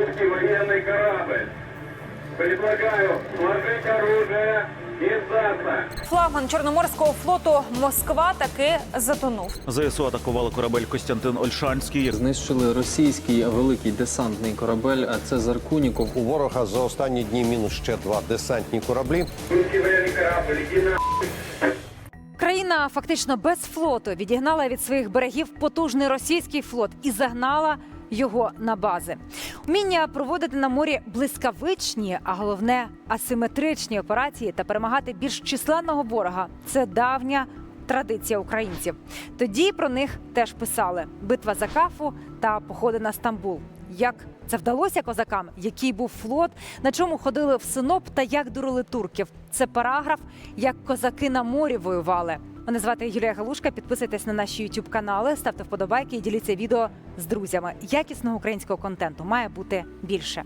русский военный корабль. Предлагаю сложить оружие и сдаться. Флагман Чорноморського флоту Москва таки затонув. ЗСУ атакували корабель Костянтин Ольшанський. Знищили російський великий десантний корабель а Цезар Куніков. У ворога за останні дні мінус ще два десантні кораблі. Корабль, на... Країна фактично без флоту відігнала від своїх берегів потужний російський флот і загнала його на бази. Вміння проводити на морі блискавичні, а головне асиметричні операції та перемагати більш численного ворога це давня. Традиція українців тоді про них теж писали: битва за кафу та походи на Стамбул. Як це вдалося козакам? Який був флот, на чому ходили в синоп та як дурили турків? Це параграф, як козаки на морі воювали. Мене звати Юлія Галушка. Підписуйтесь на наші youtube канали, ставте вподобайки і діліться відео з друзями. Якісного українського контенту має бути більше.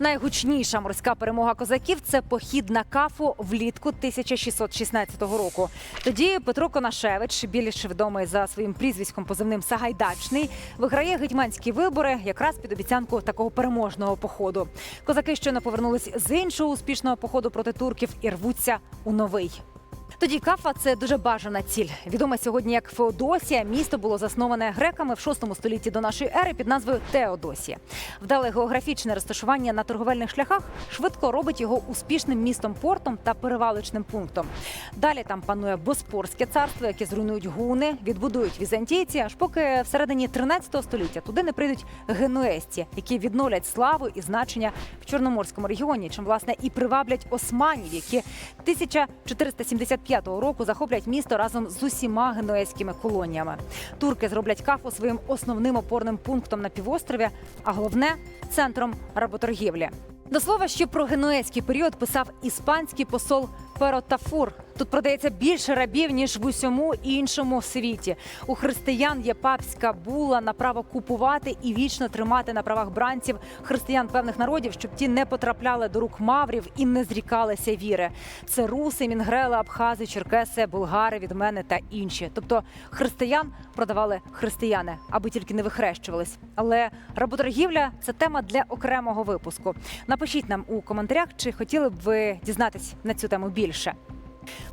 Найгучніша морська перемога козаків це похід на кафу влітку 1616 року. Тоді Петро Конашевич, більш відомий за своїм прізвиськом позивним Сагайдачний, виграє гетьманські вибори якраз під обіцянку такого переможного походу. Козаки щойно повернулись з іншого успішного походу проти турків і рвуться у новий. Тоді Кафа це дуже бажана ціль. Відоме сьогодні як Феодосія. Місто було засноване греками в 6 столітті до нашої ери під назвою Теодосія. Вдале географічне розташування на торговельних шляхах швидко робить його успішним містом портом та перевалочним пунктом. Далі там панує Боспорське царство, яке зруйнують гуни, відбудують візантійці, аж поки всередині 13 століття туди не прийдуть генуесці, які відновлять славу і значення в Чорноморському регіоні, чим власне і приваблять османів, які 1475 року захоплять місто разом з усіма генуезькими колоніями. Турки зроблять кафу своїм основним опорним пунктом на півострові, а головне центром работоргівлі. До слова, що про генуезький період писав іспанський посол Перо Тафур. Тут продається більше рабів ніж в усьому іншому світі. У християн є папська була на право купувати і вічно тримати на правах бранців християн певних народів, щоб ті не потрапляли до рук маврів і не зрікалися віри. Це руси, мінгрели, абхази, черкеси, булгари, відмени та інші. Тобто християн продавали християни, аби тільки не вихрещувались. Але работоргівля це тема для окремого випуску. Напишіть нам у коментарях, чи хотіли б ви дізнатись на цю тему більше.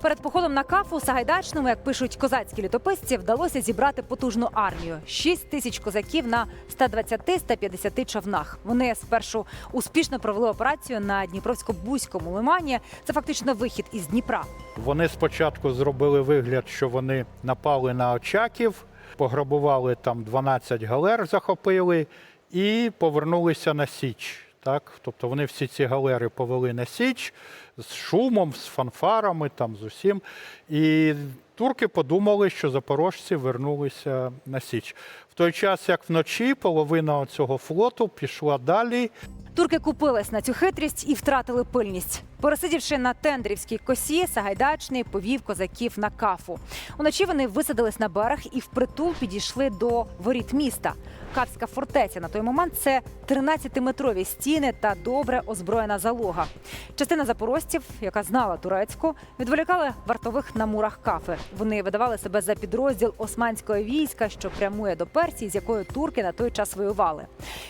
Перед походом на кафу Сагайдачному, як пишуть козацькі літописці, вдалося зібрати потужну армію: 6 тисяч козаків на 120-150 човнах. Вони спершу успішно провели операцію на Дніпровсько-Бузькому лимані. Це фактично вихід із Дніпра. Вони спочатку зробили вигляд, що вони напали на очаків, пограбували там 12 галер, захопили і повернулися на Січ. Так? Тобто вони всі ці галери повели на Січ з шумом, з фанфарами, там, з усім. І турки подумали, що запорожці вернулися на Січ. Той час, як вночі, половина цього флоту пішла далі. Турки купились на цю хитрість і втратили пильність. Пересидівши на тендрівській косі, Сагайдачний повів козаків на кафу. Уночі вони висадились на берег і впритул підійшли до воріт міста. Кавська фортеця на той момент це 13-метрові стіни та добре озброєна залога. Частина запорожців, яка знала турецьку, відволікали вартових на мурах кафи. Вони видавали себе за підрозділ османського війська, що прямує до Персії, з якою турки на той час воювали.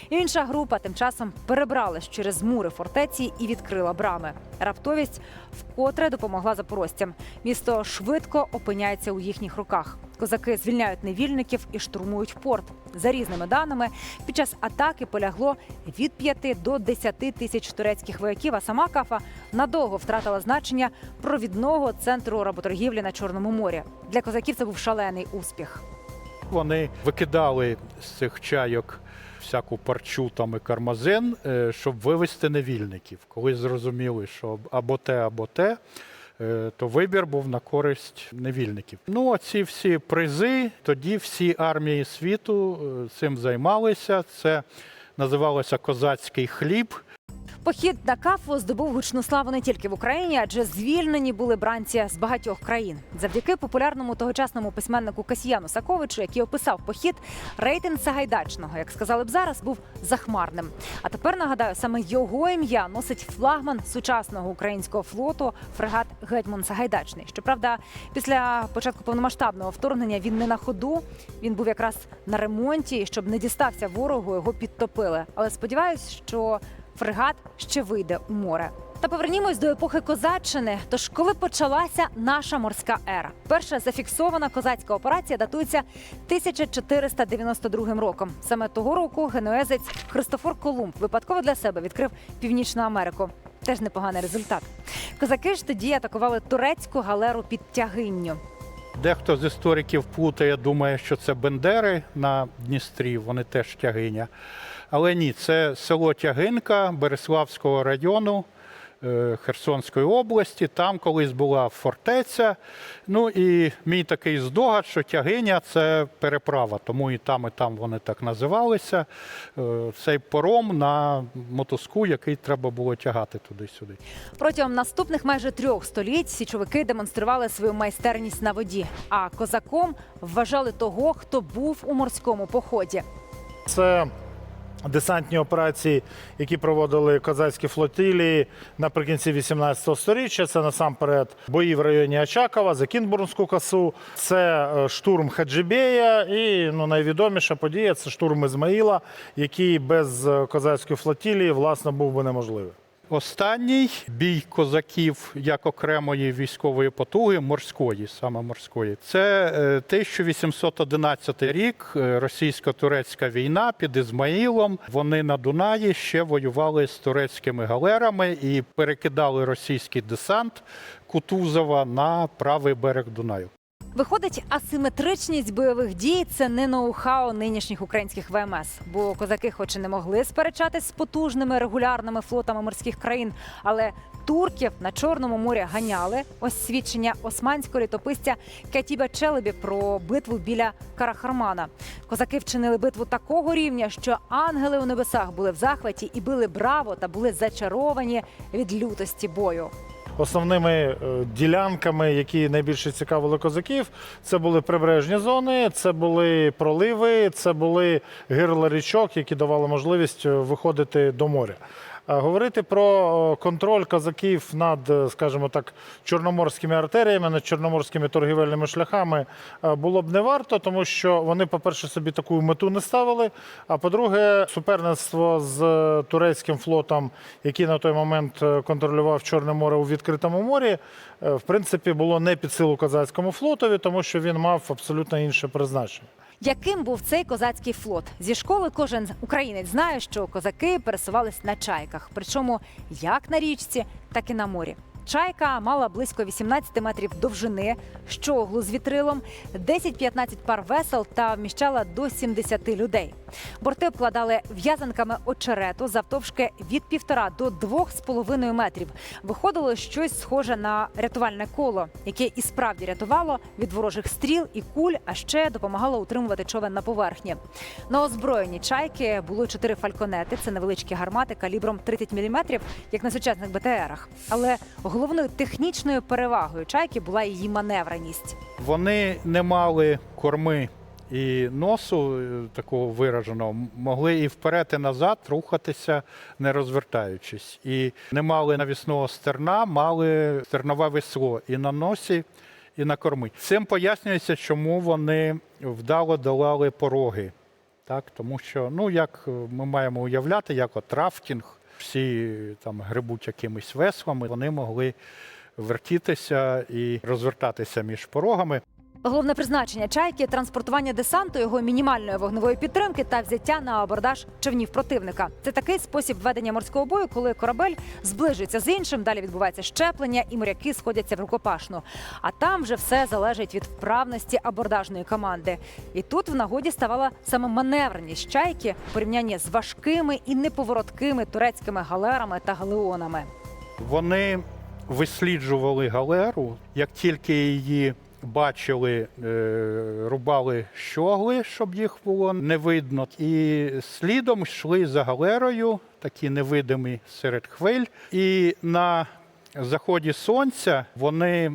Інша група тим часом перебралась через мури фортеці і відкрила брами. Раптовість вкотре допомогла запорожцям. Місто швидко опиняється у їхніх руках. Козаки звільняють невільників і штурмують порт. За різними даними, під час атаки полягло від 5 до 10 тисяч турецьких вояків. А сама кафа надовго втратила значення провідного центру работоргівлі на Чорному морі. Для козаків це був шалений успіх. Вони викидали з цих чайок всяку парчу там і кармазин, е, щоб вивезти невільників. Коли зрозуміли, що або те, або те, е, то вибір був на користь невільників. Ну, оці всі призи, тоді всі армії світу е, цим займалися. Це називалося козацький хліб. Похід на кафу здобув гучну славу не тільки в Україні, адже звільнені були бранці з багатьох країн. Завдяки популярному тогочасному письменнику Касьяну Саковичу, який описав похід, рейтинг Сагайдачного, як сказали б зараз, був захмарним. А тепер нагадаю, саме його ім'я носить флагман сучасного українського флоту фрегат Гетьман Сагайдачний. Щоправда, після початку повномасштабного вторгнення він не на ходу. Він був якраз на ремонті, і щоб не дістався ворогу, його підтопили. Але сподіваюсь, що фрегат ще вийде у море. Та повернімось до епохи козаччини. Тож, коли почалася наша морська ера, перша зафіксована козацька операція датується 1492 роком. Саме того року генуезець Христофор Колумб випадково для себе відкрив Північну Америку. Теж непоганий результат. Козаки ж тоді атакували турецьку галеру під тягинню. Дехто з істориків плутає, думає, що це Бендери на Дністрі, вони теж тягиня. Але ні, це село Тягинка Береславського району е, Херсонської області. Там колись була фортеця. Ну і мій такий здогад, що тягиня це переправа, тому і там, і там вони так називалися. Е, Цей пором на мотузку, який треба було тягати туди-сюди. Протягом наступних майже трьох століть січовики демонстрували свою майстерність на воді. А козаком вважали того, хто був у морському поході. Це десантні операції, які проводили козацькі флотилії наприкінці 18 століття. Це насамперед бої в районі Очакова, за Кінбурнську косу, це е, штурм Хаджибея і ну, найвідоміша подія це штурм Ізмаїла, який без е, козацької флотилії власне був би неможливий. Останній бій козаків як окремої військової потуги, морської, саме морської, це е, 1811 рік, е, російсько-турецька війна під Ізмаїлом. Вони на Дунаї ще воювали з турецькими галерами і перекидали російський десант Кутузова на правий берег Дунаю. Виходить, асиметричність бойових дій це не ноу-хау нинішніх українських ВМС. Бо козаки, хоч і не могли сперечатись з потужними регулярними флотами морських країн, але турків на Чорному морі ганяли. Ось свідчення османського літописця Кетіба Челебі про битву біля Карахармана. Козаки вчинили битву такого рівня, що ангели у небесах були в захваті і били браво та були зачаровані від лютості бою. Основними е, ділянками, які найбільше цікавили козаків, це були прибережні зони, це були проливи, це були гирла річок, які давали можливість е, виходити до моря. Говорити про контроль козаків над, е, скажімо так, чорноморськими артеріями, над чорноморськими торгівельними шляхами е, було б не варто, тому що вони, по-перше, собі таку мету не ставили. А по-друге, суперництво з е, турецьким флотом, який на той момент контролював Чорне море у відкритому морі, в принципі, було не під силу козацькому флотові, тому що він мав абсолютно інше призначення. Яким був цей козацький флот? Зі школи кожен українець знає, що козаки пересувались на чайках, причому як на річці, так і на морі. Чайка мала близько 18 метрів довжини, щоглу з вітрилом, 10-15 пар весел та вміщала до 70 людей. Борти обкладали в'язанками очерету завтовшки від півтора до двох з половиною метрів. Виходило щось схоже на рятувальне коло, яке і справді рятувало від ворожих стріл і куль, а ще допомагало утримувати човен на поверхні. На озброєнні чайки було чотири фальконети. Це невеличкі гармати калібром 30 мм, як на сучасних БТРах. Але головною технічною перевагою чайки була її маневреність. Вони не мали корми і носу е, такого вираженого, могли і вперед, і назад рухатися, не розвертаючись. І не мали навісного стерна, мали стернове весло і на носі, і на корми. Цим пояснюється, чому вони вдало долали пороги. Так, тому що, ну як е, ми маємо уявляти, як от рафтінг, всі там грибуть якимись веслами, вони могли вертітися і розвертатися між порогами. Головне призначення чайки транспортування десанту, його мінімальної вогневої підтримки та взяття на абордаж човнів противника. Це такий спосіб ведення морського бою, коли корабель зближується з іншим. Далі відбувається щеплення, і моряки сходяться в рукопашну. А там вже все залежить від вправності абордажної команди. І тут в нагоді ставала саме маневреність чайки в порівнянні з важкими і неповороткими турецькими галерами та галеонами. Вони висліджували галеру, як тільки її бачили, е, рубали щогли, щоб їх було не видно, і слідом йшли за галерою. такі невидимі серед хвиль. І на заході сонця вони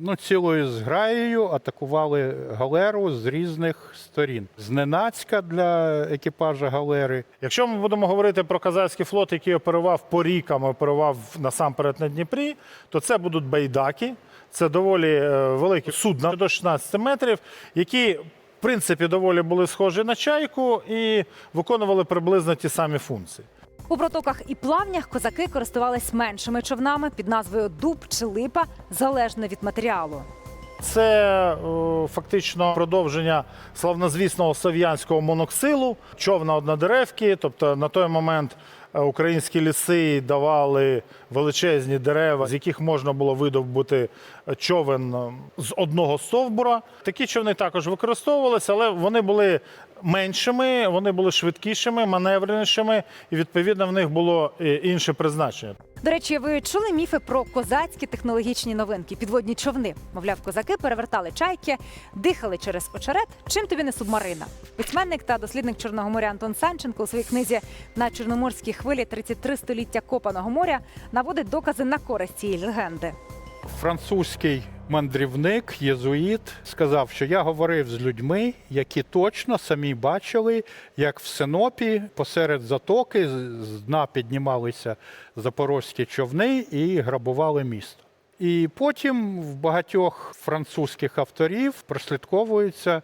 ну, цілою зграєю атакували галеру з різних сторін. Зненацька для екіпажа галери, Якщо ми будемо говорити про казацький флот, який оперував по рікам, оперував насамперед на Дніпрі, то це будуть байдаки. Це доволі е, великі судна до 16 метрів, які в принципі доволі були схожі на чайку і виконували приблизно ті самі функції. У протоках і плавнях козаки користувались меншими човнами під назвою Дуб чи Липа, залежно від матеріалу. Це е, фактично продовження славнозвісного слов'янського моноксилу, човна однодеревки. Тобто на той момент е, українські ліси давали величезні дерева, з яких можна було видобути човен е, з одного стовбура. Такі човни також використовувалися, але вони були меншими, вони були швидкішими, маневренішими, і відповідно в них було е, інше призначення. До речі, ви чули міфи про козацькі технологічні новинки, підводні човни? Мовляв, козаки перевертали чайки, дихали через очерет. Чим тобі не субмарина? Письменник та дослідник Чорного моря Антон Санченко у своїй книзі на чорноморській хвилі 33 століття копаного моря наводить докази на користь цієї легенди. Французький мандрівник, єзуїт, сказав, що я говорив з людьми, які точно самі бачили, як в Синопі посеред затоки з дна піднімалися запорозькі човни і грабували місто. І потім в багатьох французьких авторів прослідковуються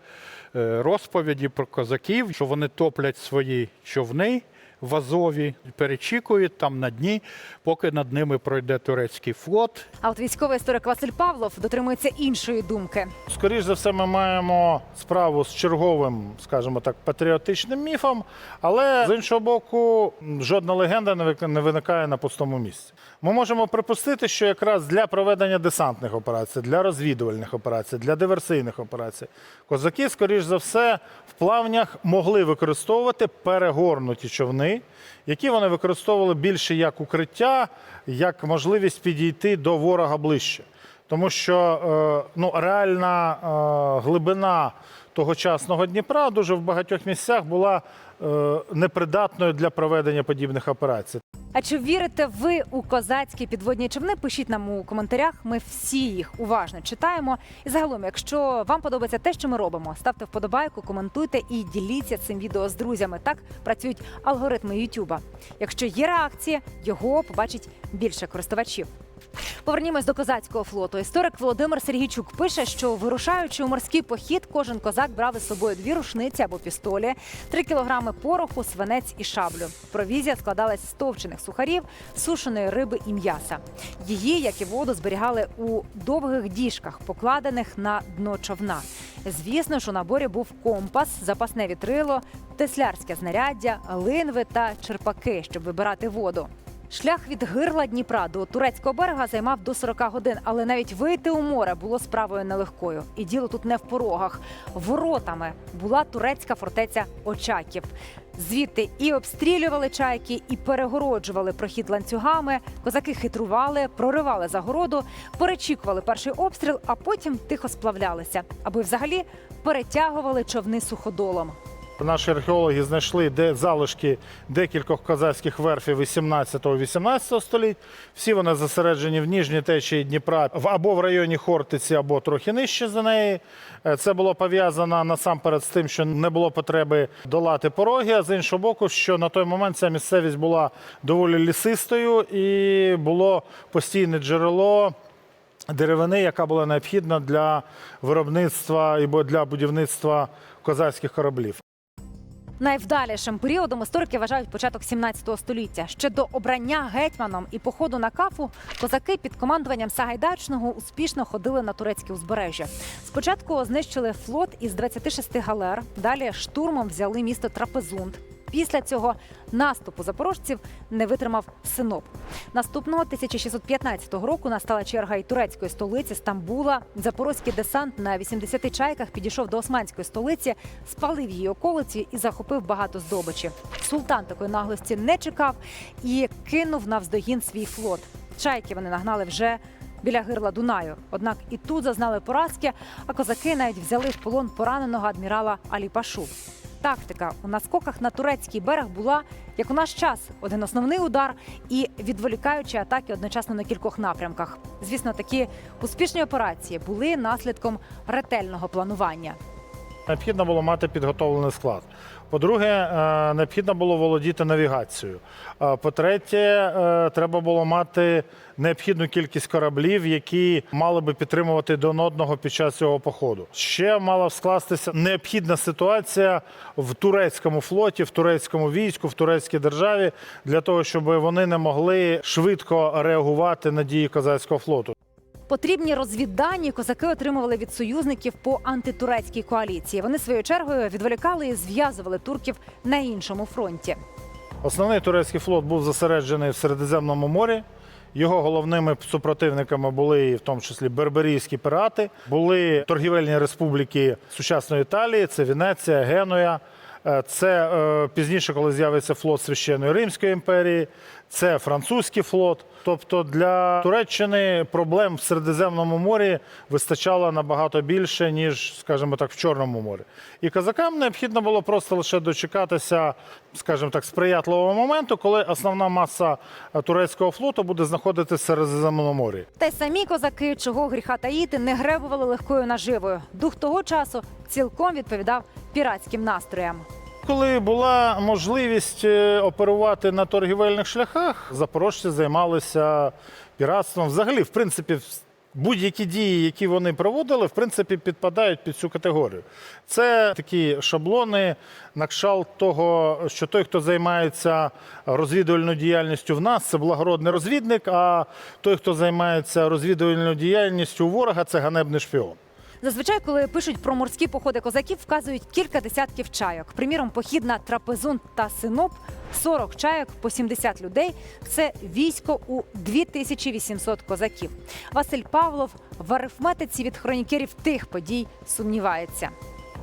е, розповіді про козаків, що вони топлять свої човни в Азові, перечікують там на дні, поки над ними пройде турецький флот. А от військовий історик Василь Павлов дотримується іншої думки. Скоріш за все, ми маємо справу з черговим, скажімо так, патріотичним міфом, але з іншого боку, жодна легенда не виникає на пустому місці. Ми можемо припустити, що якраз для проведення десантних операцій, для розвідувальних операцій, для диверсійних операцій, козаки, скоріш за все, в плавнях могли використовувати перегорнуті човни, які вони використовували більше як укриття, як можливість підійти до ворога ближче. Тому що е, ну, реальна е, глибина тогочасного Дніпра дуже в багатьох місцях була непридатною для проведення подібних операцій. А чи вірите ви у козацькі підводні човни? Пишіть нам у коментарях. Ми всі їх уважно читаємо. І загалом, якщо вам подобається те, що ми робимо, ставте вподобайку, коментуйте і діліться цим відео з друзями. Так працюють алгоритми Ютуба. Якщо є реакція, його побачить більше користувачів. Повернімось до козацького флоту. Історик Володимир Сергійчук пише, що вирушаючи у морський похід, кожен козак брав із собою дві рушниці або пістолі, три кілограми пороху, свинець і шаблю. Провізія складалась з товчених сухарів, сушеної риби і м'яса. Її, як і воду, зберігали у довгих діжках, покладених на дно човна. Звісно ж, у наборі був компас, запасне вітрило, теслярське знаряддя, линви та черпаки, щоб вибирати воду. Шлях від гирла Дніпра до турецького берега займав до 40 годин, але навіть вийти у море було справою нелегкою. І діло тут не в порогах. Воротами була турецька фортеця Очаків. Звідти і обстрілювали чайки, і перегороджували прохід ланцюгами. Козаки хитрували, проривали загороду, перечікували перший обстріл, а потім тихо сплавлялися, аби взагалі перетягували човни суходолом. Наші археологи знайшли де залишки декількох козацьких верфів 18-18 століть. Всі вони зосереджені в ніжній течії Дніпра або в районі Хортиці, або трохи нижче за неї. Е, Це було пов'язано насамперед з тим, що не було потреби долати пороги. А з іншого боку, що на той момент ця місцевість була доволі лісистою і було постійне джерело деревини, яка була необхідна для виробництва або для будівництва козацьких кораблів. Найвдалішим періодом історики вважають початок 17 століття. Ще до обрання гетьманом і походу на кафу козаки під командуванням Сагайдачного успішно ходили на турецьке узбережжя. Спочатку знищили флот із 26 галер, далі штурмом взяли місто Трапезунд. Після цього наступу запорожців не витримав Синоп. Наступного 1615 року настала черга і турецької столиці Стамбула. Запорозький десант на 80 чайках підійшов до османської столиці, спалив її околиці і захопив багато здобичі. Султан такої наглості не чекав і кинув навздогін свій флот. Чайки вони нагнали вже біля гирла Дунаю. Однак і тут зазнали поразки, а козаки навіть взяли в полон пораненого адмірала Алі Пашу. Тактика у наскоках на турецький берег була, як у наш час, один основний удар і відволікаючі атаки одночасно на кількох напрямках. Звісно, такі успішні операції були наслідком ретельного планування. Необхідно було мати підготовлений склад. По-друге, е, необхідно було володіти навігацією. Е, По-третє, е, треба було мати необхідну кількість кораблів, які мали би підтримувати один одного під час цього походу. Ще мала скластися необхідна ситуація в турецькому флоті, в турецькому війську, в турецькій державі для того, щоб вони не могли швидко реагувати на дії козацького флоту. Потрібні розвіддані козаки отримували від союзників по антитурецькій коаліції. Вони своєю чергою відволікали і зв'язували турків на іншому фронті. Основний турецький флот був зосереджений в Середземному морі. Його головними супротивниками були в тому числі берберійські пірати, були торгівельні республіки сучасної Італії, це Венеція, Генуя. Е, Це е, пізніше, коли з'явиться флот Священної Римської імперії, це французький флот. Тобто для Туреччини проблем в Середземному морі вистачало набагато більше, ніж, скажімо так, в Чорному морі. І козакам необхідно було просто лише дочекатися, скажімо так, сприятливого моменту, коли основна маса е, турецького флоту буде знаходитися в Середземному морі. Та й самі козаки, чого гріха таїти, не гребували легкою наживою. Дух того часу цілком відповідав піратським настроям. Коли була можливість е, оперувати на торгівельних шляхах, запорожці займалися піратством. Взагалі, в принципі, будь-які дії, які вони проводили, в принципі, підпадають під цю категорію. Це такі шаблони, на кшалт того, що той, хто займається розвідувальною діяльністю в нас, це благородний розвідник, а той, хто займається розвідувальною діяльністю у ворога, це ганебний шпіон. Зазвичай, коли пишуть про морські походи козаків, вказують кілька десятків чайок. Приміром, похід на трапезун та синоп 40 чайок по 70 людей. Це військо у 2800 козаків. Василь Павлов в арифметиці від хронікерів тих подій сумнівається.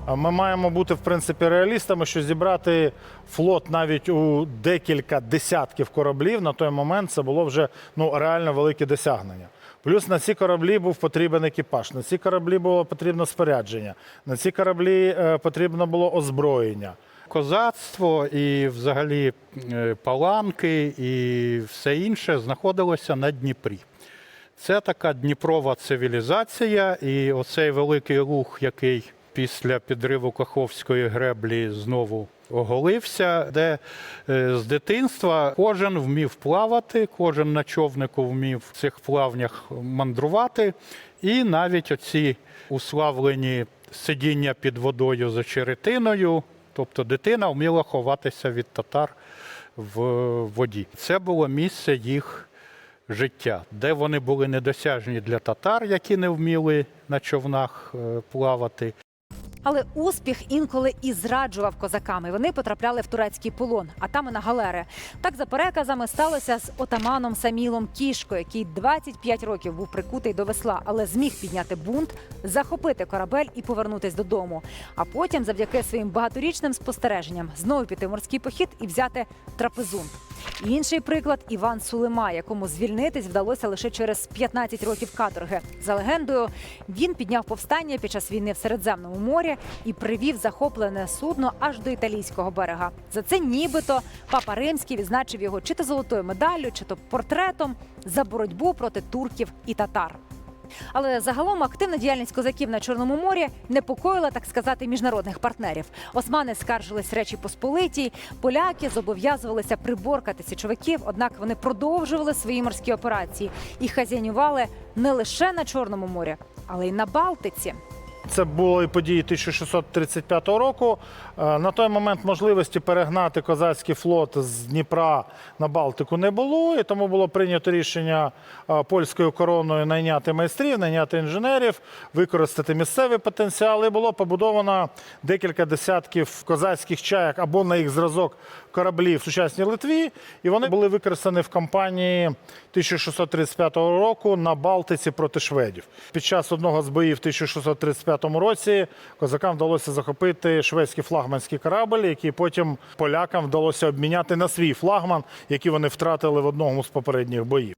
Ми маємо бути в принципі реалістами, що зібрати флот навіть у декілька десятків кораблів на той момент це було вже ну реально велике досягнення. Плюс на ці кораблі був потрібен екіпаж, на ці кораблі було потрібно спорядження, на ці кораблі е, потрібно було озброєння. Козацтво і взагалі е, паланки і все інше знаходилося на Дніпрі. Це така Дніпрова цивілізація, і оцей великий рух, який після підриву Каховської греблі знову оголився, де е, з дитинства кожен вмів плавати, кожен на човнику вмів в цих плавнях мандрувати. І навіть оці уславлені сидіння під водою за черетиною, тобто дитина вміла ховатися від татар в воді. Це було місце їх життя, де вони були недосяжні для татар, які не вміли на човнах е, плавати. Але успіх інколи і зраджував козаками. Вони потрапляли в турецький полон, а там і на галери. Так за переказами сталося з отаманом Самілом Кішко, який 25 років був прикутий до весла, але зміг підняти бунт, захопити корабель і повернутись додому. А потім, завдяки своїм багаторічним спостереженням, знову піти в морський похід і взяти трапезун. Інший приклад Іван Сулима, якому звільнитись вдалося лише через 15 років каторги. За легендою, він підняв повстання під час війни в Середземному морі і привів захоплене судно аж до італійського берега. За це нібито папа Римський відзначив його чи то золотою медаллю, чи то портретом за боротьбу проти турків і татар. Але загалом активна діяльність козаків на Чорному морі непокоїла, так сказати, міжнародних партнерів. Османи скаржились Речі Посполитій, поляки зобов'язувалися приборкати січовиків, однак вони продовжували свої морські операції і хазяйнювали не лише на Чорному морі, але й на Балтиці. Це були події 1635 року. Е, На той момент можливості перегнати козацький флот з Дніпра на Балтику не було, і тому було прийнято рішення е, польською короною найняти майстрів, найняти інженерів, використати місцевий потенціал. І було побудовано декілька десятків козацьких чаяк або на їх зразок кораблів в сучасній Литві. І вони були використані в кампанії 1635 року на Балтиці проти шведів. Під час одного з боїв в 1635 році козакам вдалося захопити шведський флагманський корабль, який потім полякам вдалося обміняти на свій флагман, який вони втратили в одному з попередніх боїв.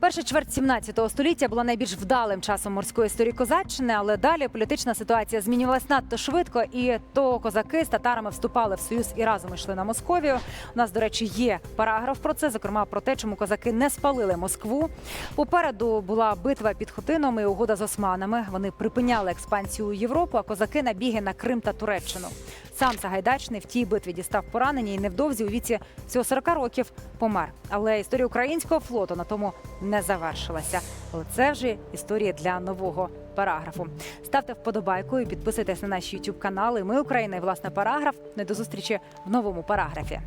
Перша чверть 17 століття була найбільш вдалим часом морської історії козаччини, але далі політична ситуація змінювалась надто швидко, і то козаки з татарами вступали в союз і разом йшли на Московію. У нас, до речі, є параграф про це, зокрема про те, чому козаки не спалили Москву. Попереду була битва під Хотином і угода з османами. Вони припиняли експансію у Європу, а козаки набіги на Крим та Туреччину. Сам Сагайдачний в тій битві дістав поранення і невдовзі у віці всього 40 років помер. Але історія українського флоту на тому не завершилася. Але це вже історія для нового параграфу. Ставте вподобайку і підписуйтесь на наші youtube канали. Ми Україна і власне параграф. Не до зустрічі в новому параграфі.